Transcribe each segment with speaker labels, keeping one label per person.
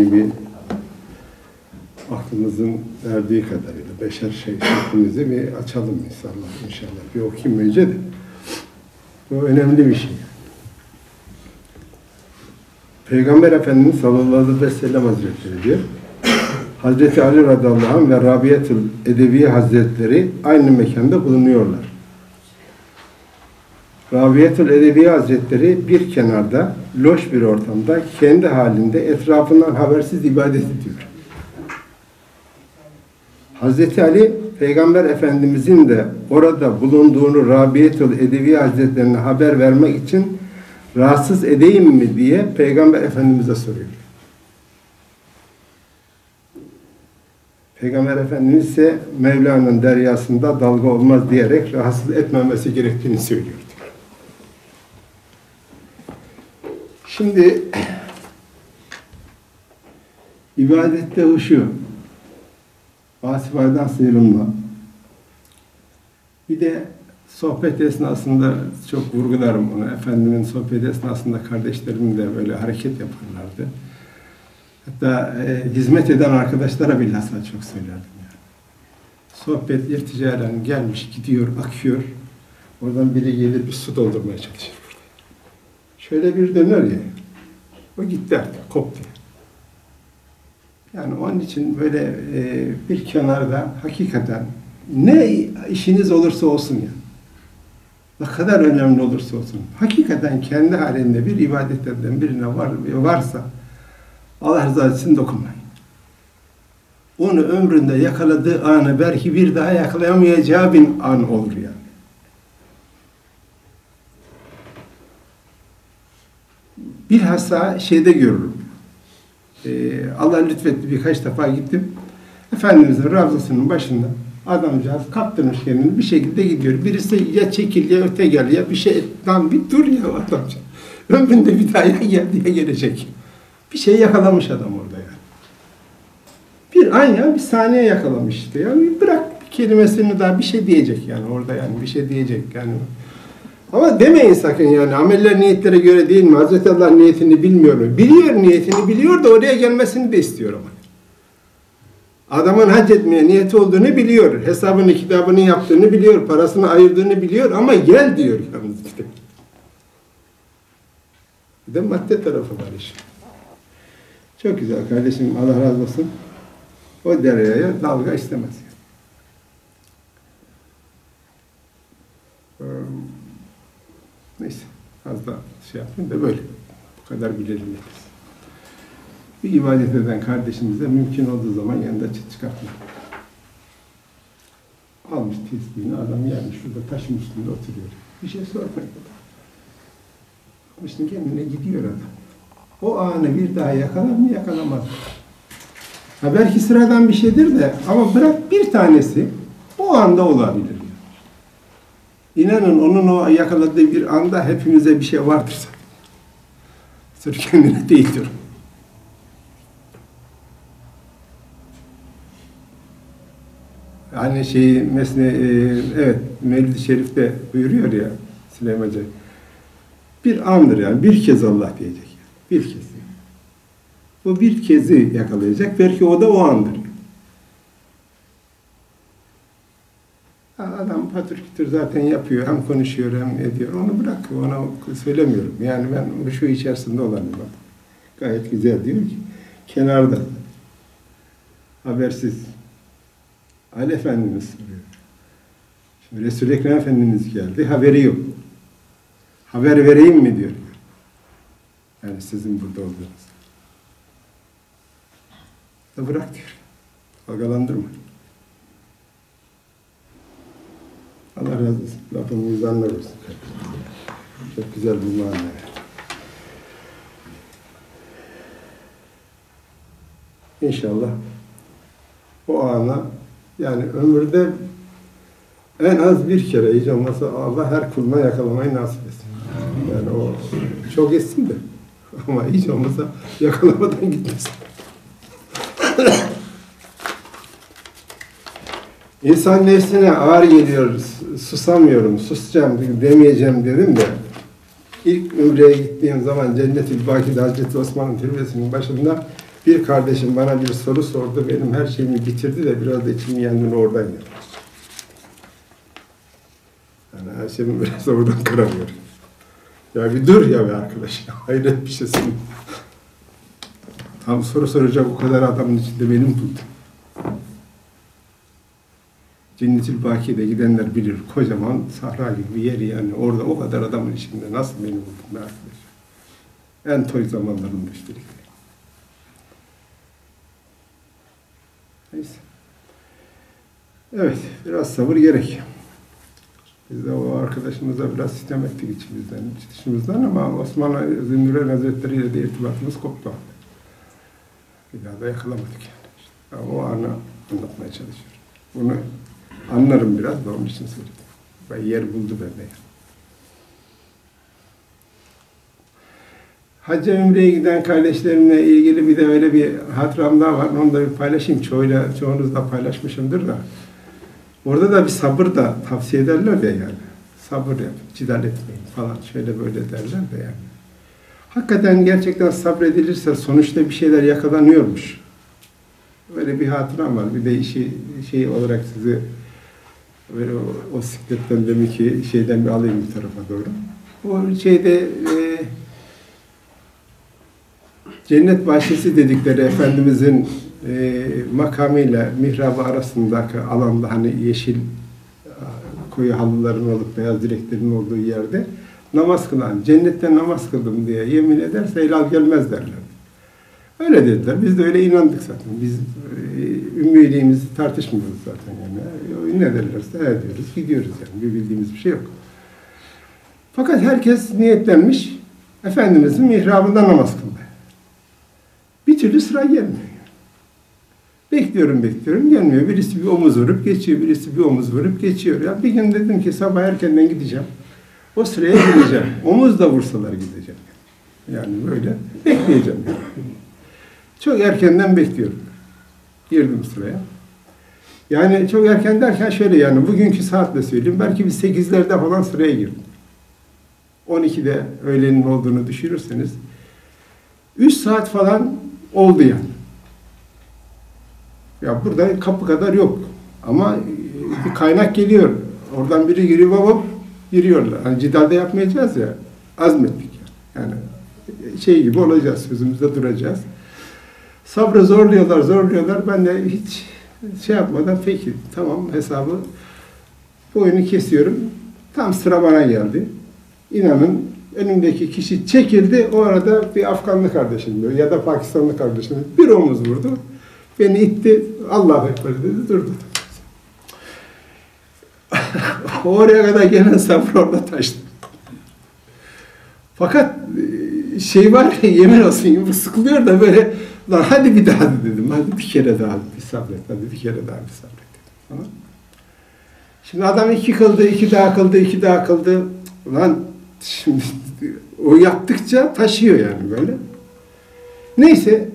Speaker 1: yani bir aklımızın erdiği kadarıyla beşer şey şeklimizi bir açalım inşallah inşallah. Bir okuyayım önce de. Bu önemli bir şey. Peygamber Efendimiz sallallahu aleyhi ve sellem hazretleri diyor. Hazreti Ali radıyallahu anh ve Rabiatül Edeviye Hazretleri aynı mekanda bulunuyorlar. Rabiatül Edeviye Hazretleri bir kenarda, loş bir ortamda, kendi halinde etrafından habersiz ibadet ediyor. Hazreti Ali, Peygamber Efendimizin de orada bulunduğunu Rabiatül Edeviye Hazretlerine haber vermek için rahatsız edeyim mi diye Peygamber Efendimiz'e soruyor. Peygamber Efendimiz ise Mevla'nın deryasında dalga olmaz diyerek rahatsız etmemesi gerektiğini söylüyor. Şimdi ibadette huşu, asifadan sıyrılma. Bir de sohbet esnasında çok vurgularım onu. Efendimin sohbet esnasında kardeşlerim de böyle hareket yaparlardı. Hatta e, hizmet eden arkadaşlara bilhassa çok söylerdim. Yani. Sohbet irticalen gelmiş, gidiyor, akıyor. Oradan biri gelir bir su doldurmaya çalışır. Şöyle bir döner ya. O gitti artık, koptu. Yani onun için böyle e, bir kenarda hakikaten ne işiniz olursa olsun ya. Ne kadar önemli olursa olsun. Hakikaten kendi halinde bir ibadetlerden birine var, varsa Allah rızası için dokunmayın. Onu ömründe yakaladığı anı belki bir daha yakalayamayacağı bir an olur yani. Bilhassa şeyde görürüm. Ee, Allah lütfetti birkaç defa gittim. Efendimizin Ravzası'nın başında adamcağız kaptırmış kendini bir şekilde gidiyor. Birisi ya çekil ya öte gel ya bir şey lan bir dur ya adamcağız. Ömründe bir daha ya gel diye gelecek. Bir şey yakalamış adam orada yani. Bir an ya bir saniye yakalamış işte. Yani bırak bir kelimesini daha bir şey diyecek yani orada yani bir şey diyecek yani. Ama demeyin sakın yani ameller niyetlere göre değil mi? Hazreti Allah niyetini bilmiyor mu? Biliyor niyetini biliyor da oraya gelmesini de istiyor ama. Adamın hac etmeye niyeti olduğunu biliyor. Hesabını, kitabını yaptığını biliyor. Parasını ayırdığını biliyor ama gel diyor yalnız işte. Bir de madde tarafı var işin. Çok güzel kardeşim Allah razı olsun. O deryaya dalga istemez. Yani. Neyse az da şey yapayım da böyle. Bu kadar bilelim yeteriz. Bir ibadet eden kardeşimize mümkün olduğu zaman yanında çıt çıkartma. Almış tesbihini adam gelmiş şurada taşın üstünde oturuyor. Bir şey sormayın. Bakmışsın kendine gidiyor adam. O anı bir daha yakalar mı yakalamaz. Ha belki sıradan bir şeydir de ama bırak bir tanesi o anda olabilir. İnanın onun o yakaladığı bir anda hepimize bir şey vardır. Sırf kendine değildir. Hani şey mesne e, evet Mevlid-i Şerif'te buyuruyor ya Süleyman Hoca. Bir andır yani bir kez Allah diyecek. Bir kez. Bu bir kezi yakalayacak. Belki o da o andır. Kütür zaten yapıyor. Hem konuşuyor hem ediyor. Onu bırak. Ona söylemiyorum. Yani ben şu içerisinde olanım bak. Gayet güzel diyor ki. Kenarda. Habersiz. Ali Efendimiz soruyor. Şimdi Resul-i Ekrem Efendimiz geldi. Haberi yok. Haber vereyim mi diyor. Yani sizin burada olduğunuz. Bırak diyor. Dalgalandırma. Allah razı olsun. Lafın mizanlar olsun. Çok güzel bir mana. İnşallah o ana yani ömürde en az bir kere hiç olmazsa Allah her kuluna yakalamayı nasip etsin. Yani o çok etsin de ama hiç olmazsa yakalamadan gitmesin. İnsan nefsine ağır geliyor, susamıyorum, susacağım, demeyeceğim dedim de ilk Ümre'ye gittiğim zaman Cennet-ül Baki'de Hazreti Osman'ın türbesinin başında Bir kardeşim bana bir soru sordu. Benim her şeyimi bitirdi de biraz da içim yandı oradan geldi. Yani her şeyimi biraz oradan kıramıyor. Ya bir dur ya be arkadaş. Hayret bir şeysin. Tam soru soracak o kadar adamın içinde benim buldum. Cennetil Baki'de gidenler bilir. Kocaman sahra gibi bir yer yani. Orada o kadar adamın içinde nasıl beni buldum be arkadaş. En toy zamanlarında üstelik. Neyse. Evet, biraz sabır gerek. Biz de o arkadaşımıza biraz sitem ettik içimizden, iç dışımızdan ama Osmanlı Zünnüren Hazretleri ile de irtibatımız koptu. Bir daha da yakalamadık yani. İşte o anı anlatmaya çalışıyorum. Bunu anlarım biraz da onun için söyledim. Ve yer buldu bende. Hacca Ümre'ye giden kardeşlerimle ilgili bir de öyle bir hatıram daha var. Onu da bir paylaşayım. Çoğuyla, çoğunuzla paylaşmışımdır da. Orada da bir sabır da tavsiye ederler ya yani. Sabır yap, cidal etmeyin falan şöyle böyle derler de yani. Hakikaten gerçekten sabredilirse sonuçta bir şeyler yakalanıyormuş. Böyle bir hatıram var. Bir de işi şey olarak sizi böyle o, o sikletten demek ki şeyden bir alayım bir tarafa doğru. O şeyde e, Cennet bahçesi dedikleri Efendimizin e, makamıyla mihrabı arasındaki alanda hani yeşil koyu halıların olup beyaz direklerin olduğu yerde namaz kılan, cennette namaz kıldım diye yemin ederse helal gelmez derler. Öyle dediler. Biz de öyle inandık zaten. Biz e, ümmiliğimizi tartışmıyoruz zaten yani. Ne derlerse evet diyoruz, gidiyoruz yani. Bir bildiğimiz bir şey yok. Fakat herkes niyetlenmiş Efendimizin mihrabında namaz kıldı. Bir türlü sıra gelmiyor. Bekliyorum bekliyorum gelmiyor. Birisi bir omuz vurup geçiyor, birisi bir omuz vurup geçiyor. Ya bir gün dedim ki sabah erkenden gideceğim. O sıraya gideceğim. Omuz da vursalar gideceğim. Yani böyle bekleyeceğim. Yani. Çok erkenden bekliyorum. Girdim sıraya. Yani çok erken derken şöyle yani bugünkü saatle söyleyeyim. Belki bir 8'lerde falan sıraya girdim. 12'de öğlenin olduğunu düşünürseniz 3 saat falan oldu yani. Ya burada kapı kadar yok. Ama bir kaynak geliyor. Oradan biri giriyor baba giriyorlar. Hani cidalde yapmayacağız ya. Azmettik yani. Yani şey gibi olacağız. Sözümüzde duracağız. Sabrı zorluyorlar, zorluyorlar. Ben de hiç şey yapmadan peki tamam hesabı bu oyunu kesiyorum. Tam sıra bana geldi. İnanın önümdeki kişi çekildi. O arada bir Afganlı kardeşim diyor ya da Pakistanlı kardeşim bir omuz vurdu. Beni itti. Allahu Ekber dedi. Durdu. Oraya kadar gelen sabır orada taştı. Fakat şey var ya yemin olsun sıkılıyor da böyle lan hadi bir daha dedim. Hadi bir kere daha bir sabret. Hadi bir kere daha bir sabret. Tamam. Şimdi adam iki kıldı, iki daha kıldı, iki daha kıldı. Ulan şimdi o yaptıkça taşıyor yani böyle. Neyse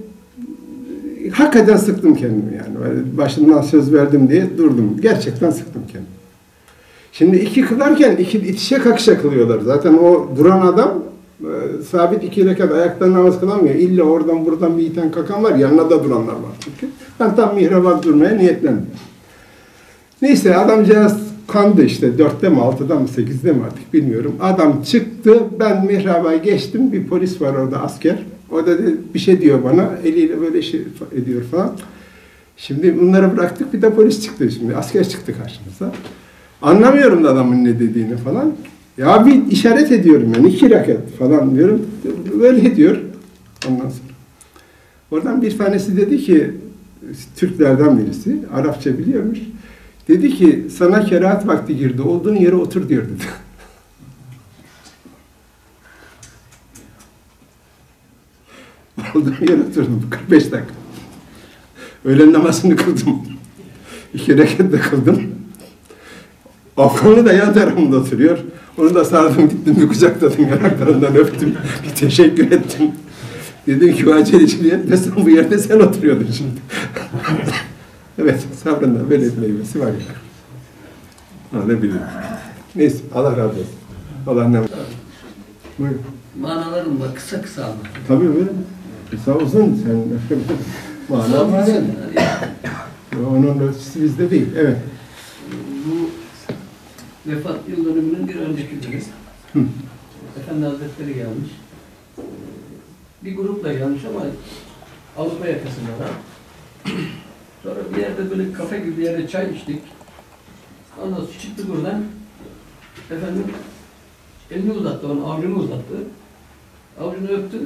Speaker 1: hakikaten sıktım kendimi yani. Böyle başından söz verdim diye durdum. Gerçekten sıktım kendimi. Şimdi iki kılarken iki itişe kakışa kılıyorlar. Zaten o duran adam e, sabit iki rekat ayakta namaz kılamıyor. İlla oradan buradan bir iten kakan var. Yanına da duranlar var çünkü. Ben tam mihraba durmaya niyetlendim. Neyse adamcağız kandı işte. Dörtte mi, altıda mı, sekizde mi artık bilmiyorum. Adam çıktı. Ben mihraba geçtim. Bir polis var orada asker. O da bir şey diyor bana. Eliyle böyle şey ediyor falan. Şimdi bunları bıraktık. Bir de polis çıktı şimdi. Asker çıktı karşımıza. Anlamıyorum da adamın ne dediğini falan. Ya bir işaret ediyorum yani. iki raket falan diyorum. Böyle diyor. Ondan sonra. Oradan bir tanesi dedi ki Türklerden birisi. Arapça biliyormuş. Dedi ki sana kerahat vakti girdi. Olduğun yere otur diyor dedi. Olduğum yere oturdum. 45 dakika. Öğlen namazını kıldım. İki rekat de kıldım. Afganlı da yan tarafımda oturuyor. Onu da sardım gittim bir kucakladım yanaklarından öptüm. Bir teşekkür ettim. Dedim ki o aceleciyle etmesen bu yerde sen oturuyordun şimdi. evet sabrında böyle bir meyvesi var ya. Ha, ne bileyim. Neyse Allah razı olsun. Allah ne Buyurun.
Speaker 2: Manalarını da kısa kısa anlat.
Speaker 1: Tabii öyle. Kısa uzun sen mana var. Onun ölçüsü bizde değil. Evet.
Speaker 2: Bu vefat yıl dönümünün bir önceki günü. Efendi Hazretleri gelmiş. Bir grupla gelmiş ama Avrupa yakasında. Sonra bir yerde böyle kafe gibi bir yerde çay içtik. Ondan sonra çıktı buradan. Efendim elini uzattı, bana avucunu uzattı. Avucunu öptü.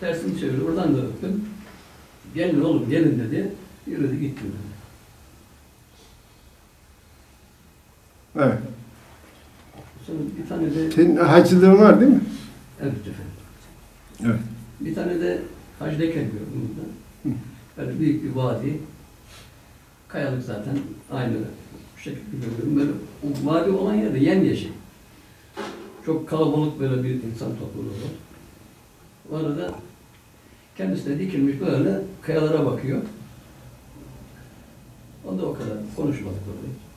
Speaker 2: Tersini çevirdi. Oradan da öptüm. Gelin oğlum gelin dedi. Yürüdü gitti.
Speaker 1: Evet.
Speaker 2: Sonra bir tane de
Speaker 1: Senin hacılığın var değil mi?
Speaker 2: Evet efendim.
Speaker 1: Evet.
Speaker 2: Bir tane de hacdayken gördüm burada. Böyle büyük bir vadi. Kayalık zaten aynı şekilde görüyorum. Böyle o vadi olan yerde yemyeşil. Çok kalabalık böyle bir insan topluluğu var. O arada kendisi de dikilmiş böyle kayalara bakıyor. O da o kadar. Konuşmadık orada.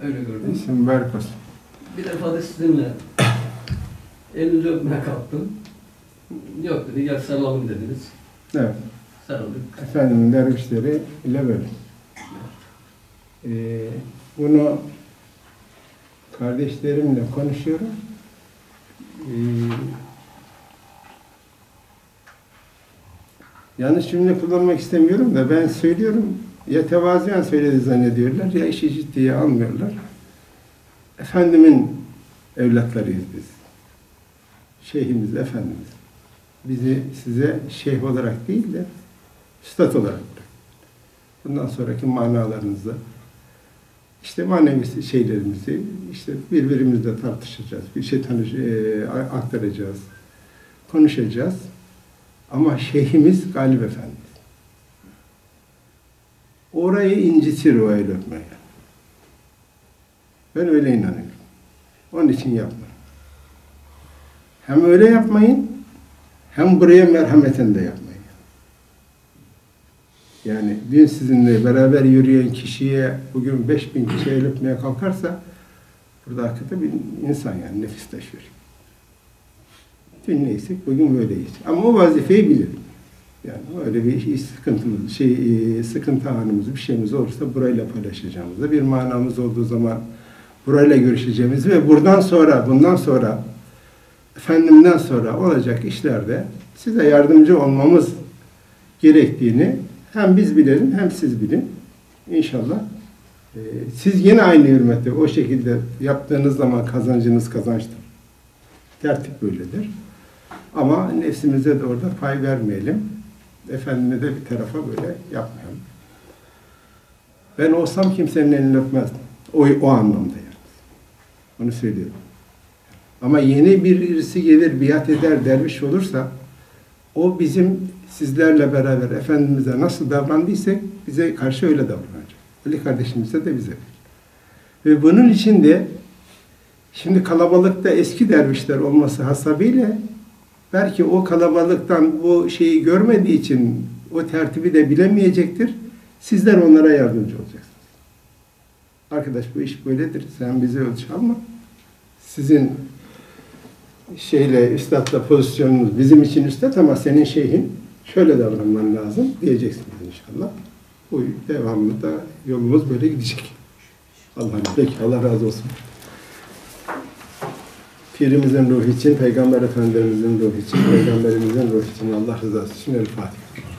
Speaker 2: Öyle gördüm.
Speaker 1: İsim olsun.
Speaker 2: Bir defa da sizinle elinizi öpmeye kalktım. Yok dedi, gel sarılalım dediniz.
Speaker 1: Evet.
Speaker 2: Sarıldık.
Speaker 1: Efendimin dervişleri ile böyle. Ee, bunu kardeşlerimle konuşuyorum. Ee, yanlış cümle kullanmak istemiyorum da ben söylüyorum. Ya tevazuyen söyledi zannediyorlar ya işi ciddiye almıyorlar. Efendimin evlatlarıyız biz. Şeyhimiz, Efendimiz. Bizi size şeyh olarak değil de üstad olarak. Bundan sonraki manalarınızı, işte manevi şeylerimizi, işte birbirimizle tartışacağız, bir şey tanış, e, aktaracağız, konuşacağız. Ama şeyhimiz Galip Efendimiz. Orayı incitir o el öpmeye. Ben öyle inanıyorum. Onun için yapmayın. Hem öyle yapmayın, hem buraya merhameten de yapmayın. Yani dün sizinle beraber yürüyen kişiye bugün 5000 kişi el öpmeye kalkarsa burada hakikaten bir insan yani nefis taşıyor. Dün neysek bugün böyleyiz. Ama o vazifeyi bilir. Yani öyle bir sıkıntımız, şey, e, sıkıntı anımız, bir şeyimiz olursa burayla paylaşacağımızda bir manamız olduğu zaman burayla görüşeceğimiz ve buradan sonra, bundan sonra Efendimden sonra olacak işlerde size yardımcı olmamız gerektiğini hem biz bilelim hem siz bilin. İnşallah e, siz yine aynı hürmeti o şekilde yaptığınız zaman kazancınız kazançtır. Tertip böyledir. Ama nefsimize de orada pay vermeyelim. Efendime de bir tarafa böyle yapmayalım. Ben olsam kimsenin elini öpmezdim. O, o anlamda yani. Onu söylüyorum. Ama yeni birisi gelir, biat eder, derviş olursa o bizim sizlerle beraber Efendimiz'e nasıl davrandıysak bize karşı öyle davranacak. Ali kardeşimize de bize. Ve bunun için de şimdi kalabalıkta eski dervişler olması hasabıyla belki o kalabalıktan bu şeyi görmediği için o tertibi de bilemeyecektir. Sizler onlara yardımcı olacaksınız. Arkadaş bu iş böyledir. Sen bizi ölçü alma. Sizin şeyle üstadla pozisyonunuz bizim için üstad ama senin şeyhin şöyle davranman lazım diyeceksiniz inşallah. Bu devamlı da yolumuz böyle gidecek. Allah'ım peki Allah razı olsun. Pirimizin ruhu için, Peygamber Efendimizin ruhu için, Peygamberimizin ruhu için Allah rızası için El Fatiha.